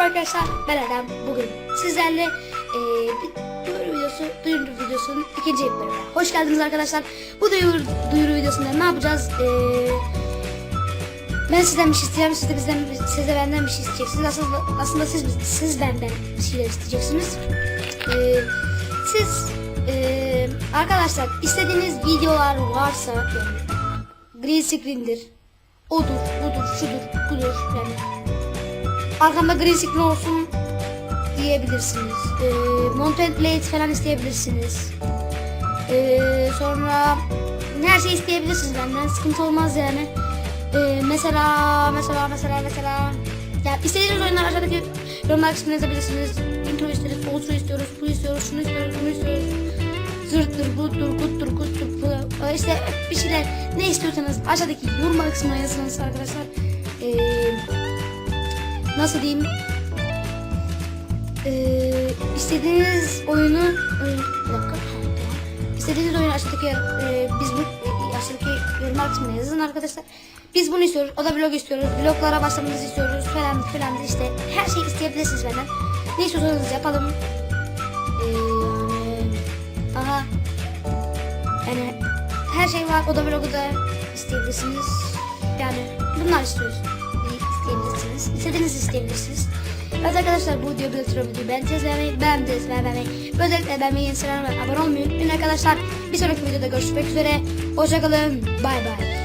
Merhaba arkadaşlar ben Erdem. Bugün sizlerle eee bir duyuru videosu, duyuru videosunun ikinci bölümüne. Hoş geldiniz arkadaşlar. Bu duyuru, duyuru videosunda ne yapacağız? Eee ben sizden bir şey isteyeceğim, siz de bizden, siz de benden bir şey isteyeceksiniz. Aslında, aslında siz, siz benden bir şeyler isteyeceksiniz. Eee siz eee, arkadaşlar istediğiniz videolar varsa yani green screen'dir, odur, budur, şudur, budur yani arkamda green screen olsun diyebilirsiniz. Ee, Mountain Blade falan isteyebilirsiniz. Ee, sonra her şey isteyebilirsiniz benden. Sıkıntı olmaz yani. Ee, mesela mesela mesela mesela ya istediğiniz oyunlar aşağıdaki yorumlar kısmına yazabilirsiniz. Intro isteriz, outro istiyoruz, bu istiyoruz, şunu istiyoruz, bunu istiyoruz. Zırttır, guttur, guttur, guttur, bu. İşte bir şeyler ne istiyorsanız aşağıdaki yorumlar kısmına yazınız arkadaşlar. Ee, nasıl diyeyim? Ee, istediğiniz oyunu e, bir dakika. İstediğiniz oyunu aşağıdaki e, biz bu e, aşağıdaki yorumlar kısmına yazın arkadaşlar. Biz bunu istiyoruz o da blog istiyoruz bloglara başlamanızı istiyoruz falan filan işte her şeyi isteyebilirsiniz benden. Ne istiyorsanız yapalım. Ee, yani aha yani her şey var o da blogu da isteyebilirsiniz. Yani bunlar istiyoruz isteyebilirsiniz. İstediğinizi isteyebilirsiniz. Evet arkadaşlar bu video bir videoyu beğendiyseniz beğenmeyi, beğendiyseniz beğenmeyi, böylelikle beğenmeyi, Instagram'a abone olmayı unutmayın arkadaşlar. Bir sonraki videoda görüşmek üzere. Hoşçakalın. Bay bay.